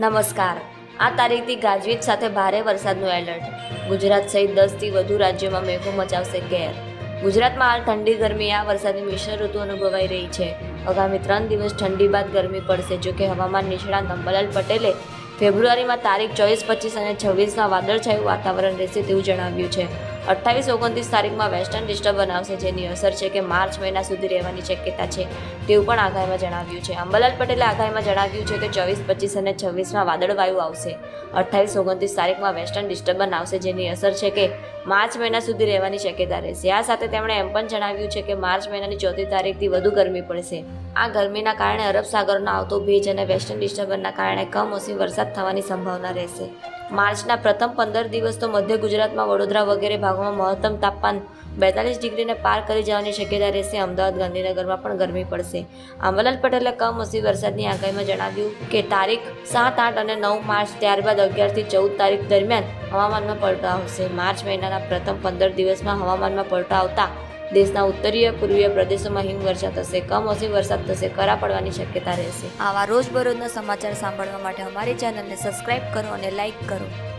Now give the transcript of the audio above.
નમસ્કાર. આ તારીખથી ગાજવીજ સાથે ભારે વરસાદનું એલર્ટ ગુજરાત સહિત દસથી વધુ રાજ્યોમાં મેઘો મચાવશે કેર ગુજરાતમાં હાલ ઠંડી ગરમી, આ વરસાદની મિશ્ર ઋતુ અનુભવાઈ રહી છે. આગામી ત્રણ દિવસ ઠંડી બાદ ગરમી પડશે. જો કે હવામાન નિષ્ણાંત અંબાલાલ પટેલે ફેબ્રુઆરીમાં તારીખ ચોવીસ, પચીસ અને છવ્વીસમાં વાદળછાયું વાતાવરણ રહેશે તેવું જણાવ્યું છે. અઠ્ઠાવીસ ઓગણત્રીસ તારીખમાં વેસ્ટર્ન ડિસ્ટર્બન્સ આવશે જેની અસર છે કે માર્ચ મહિના સુધી રહેવાની શક્યતા છે, તેવું પણ આગાહીમાં જણાવ્યું છે. અંબાલાલ પટેલે આગાહીમાં જણાવ્યું છે કે ચોવીસ, પચીસ અને છવ્વીસમાં વાદળવાયુ આવશે. અઠ્ઠાવીસ, ઓગણત્રીસ તારીખમાં વેસ્ટર્ન ડિસ્ટર્બન આવશે જેની અસર છે કે માર્ચ મહિના સુધી રહેવાની શક્યતા રહેશે. આ સાથે તેમણે એમ પણ જણાવ્યું છે કે માર્ચ મહિનાની ચોથી તારીખથી વધુ ગરમી પડશે. આ ગરમીના કારણે અરબ સાગરનો આવતો ભેજ અને વેસ્ટર્ન ડિસ્ટર્બનના કારણે કમોસમી વરસાદ થવાની સંભાવના રહેશે. માર્ચના પ્રથમ પંદર દિવસ તો મધ્ય ગુજરાતમાં વડોદરા વગેરે ભાગોમાં મહત્તમ તાપમાન બેતાલીસ ડિગ્રીને પાર કરી જવાની શક્યતા રહેશે. અમદાવાદ, ગાંધીનગરમાં પણ ગરમી પડશે. અંબાલાલ પટેલે કમોસમી વરસાદની આગાહીમાં જણાવ્યું કે તારીખ સાત, આઠ અને નવ માર્ચ ત્યારબાદ અગિયારથી ચૌદ તારીખ દરમિયાન હવામાનમાં પલટો આવશે. માર્ચ મહિનાના પ્રથમ પંદર દિવસમાં હવામાનમાં પલટો આવતા દેશના ઉત્તરીય, પૂર્વીય પ્રદેશોમાં હિમવર્ષા થશે, કમોસમી વરસાદ થશે, કરા પડવાની શક્યતા રહેશે. આવા રોજબરોજના સમાચાર સાંભળવા માટે અમારી ચેનલને સબસ્ક્રાઇબ કરો અને લાઇક કરો.